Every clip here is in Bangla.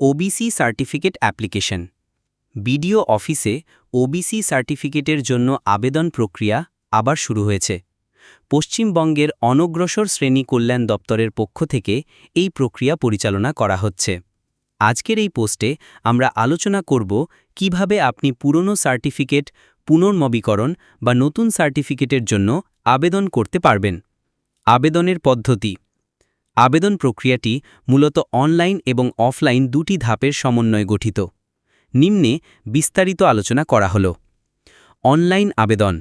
ওবিসি সার্টিফিকেট অ্যাপ্লিকেশন বিডিও অফিসে ওবিসি সার্টিফিকেটের জন্য আবেদন প্রক্রিয়া আবার শুরু হয়েছে। পশ্চিমবঙ্গের অনগ্রসর শ্রেণি কল্যাণ দপ্তরের পক্ষ থেকে এই প্রক্রিয়া পরিচালনা করা হচ্ছে। আজকের এই পোস্টে আমরা আলোচনা করব কীভাবে আপনি পুরনো সার্টিফিকেট, পুনর্নবীকরণ বা নতুন সার্টিফিকেটের জন্য আবেদন করতে পারবেন। আবেদনের পদ্ধতি আবেদন প্রক্রিয়াটি মূলত অনলাইন এবং অফলাইন দুটি ধাপের সমন্বয়ে গঠিত। নিম্নে বিস্তারিত আলোচনা করা হল। অনলাইন আবেদন।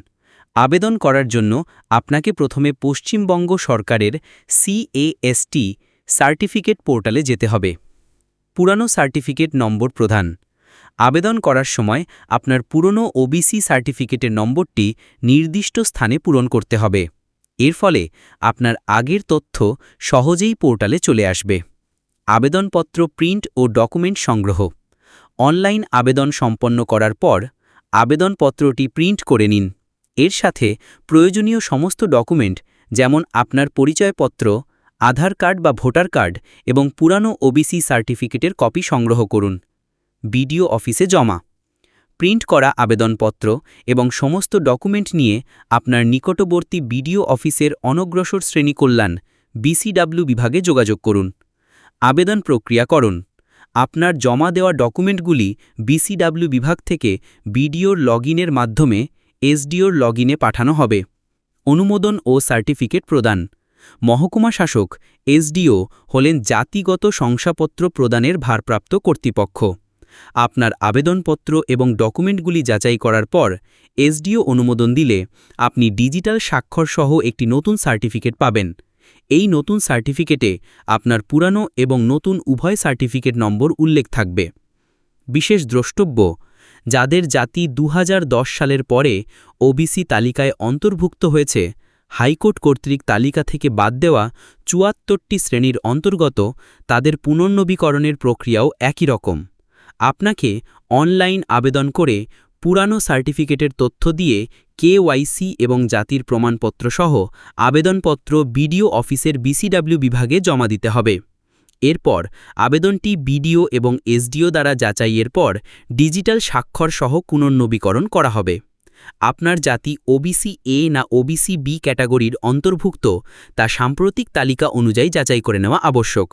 আবেদন করার জন্য আপনাকে প্রথমে পশ্চিমবঙ্গ সরকারের সিএএসটি সার্টিফিকেট পোর্টালে যেতে হবে। পুরানো সার্টিফিকেট নম্বর প্রধান। আবেদন করার সময় আপনার পুরনো ওবিসি সার্টিফিকেটের নম্বরটি নির্দিষ্ট স্থানে পূরণ করতে হবে। এর ফলে আপনার আগের তথ্য সহজেই পোর্টালে চলে আসবে। আবেদনপত্র, প্রিন্ট ও ডকুমেন্ট সংগ্রহ। অনলাইন আবেদন সম্পন্ন করার পর আবেদনপত্রটি প্রিন্ট করে নিন। এর সাথে প্রয়োজনীয় সমস্ত ডকুমেন্ট যেমন আপনার পরিচয়পত্র, আধার কার্ড বা ভোটার কার্ড এবং পুরানো ওবিসি সার্টিফিকেটের কপি সংগ্রহ করুন। বিডিও অফিসে জমা। প্রিন্ট করা আবেদনপত্র এবং সমস্ত ডকুমেন্ট নিয়ে আপনার নিকটবর্তী বিডিও অফিসের অনগ্রসর শ্রেণি কল্যাণ, বিসিডাব্লিউ বিভাগে যোগাযোগ করুন। আবেদন প্রক্রিয়াকরণ আপনার জমা দেওয়া ডকুমেন্টগুলি বিসিডাব্লিউ বিভাগ থেকে বিডিওর লগইনের মাধ্যমে এসডিওর লগইনে পাঠানো হবে। অনুমোদন ও সার্টিফিকেট প্রদান। মহকুমা শাসক, এসডিও হলেন জাতিগত শংসাপত্র প্রদানের ভারপ্রাপ্ত কর্তৃপক্ষ। আপনার আবেদনপত্র এবং ডকুমেন্টগুলি যাচাই করার পর এসডিও অনুমোদন দিলে আপনি ডিজিটাল স্বাক্ষর সহ একটি নতুন সার্টিফিকেট পাবেন। এই নতুন সার্টিফিকেটে আপনার পুরানো এবং নতুন উভয় সার্টিফিকেট নম্বর উল্লেখ থাকবে। বিশেষ দ্রষ্টব্য, যাদের জাতি দু হাজার দশ সালের পরে ওবিসি তালিকায় অন্তর্ভুক্ত হয়েছে, হাইকোর্ট কর্তৃক তালিকা থেকে বাদ দেওয়া চুয়াত্তরটি শ্রেণির অন্তর্গত তাদের পুনর্নবীকরণের প্রক্রিয়াও একই রকম। আপনাকে অনলাইন আবেদন করে পুরানো সার্টিফিকেটের তথ্য দিয়ে কেওয়াইসি এবং জাতির প্রমাণপত্র সহ আবেদনপত্র বিডিও অফিসের বিসিডাব্লিউ বিভাগে জমা দিতে হবে। এরপর আবেদনটি বিডিও এবং এসডিও দ্বারা যাচাইয়ের পর ডিজিটাল স্বাক্ষর সহ পুনর্নবীকরণ করা হবে। আপনার জাতি ওবিসি এ না ওবিসি বি ক্যাটাগরির অন্তর্ভুক্ত তা সাম্প্রতিক তালিকা অনুযায়ী যাচাই করে নেওয়া আবশ্যক।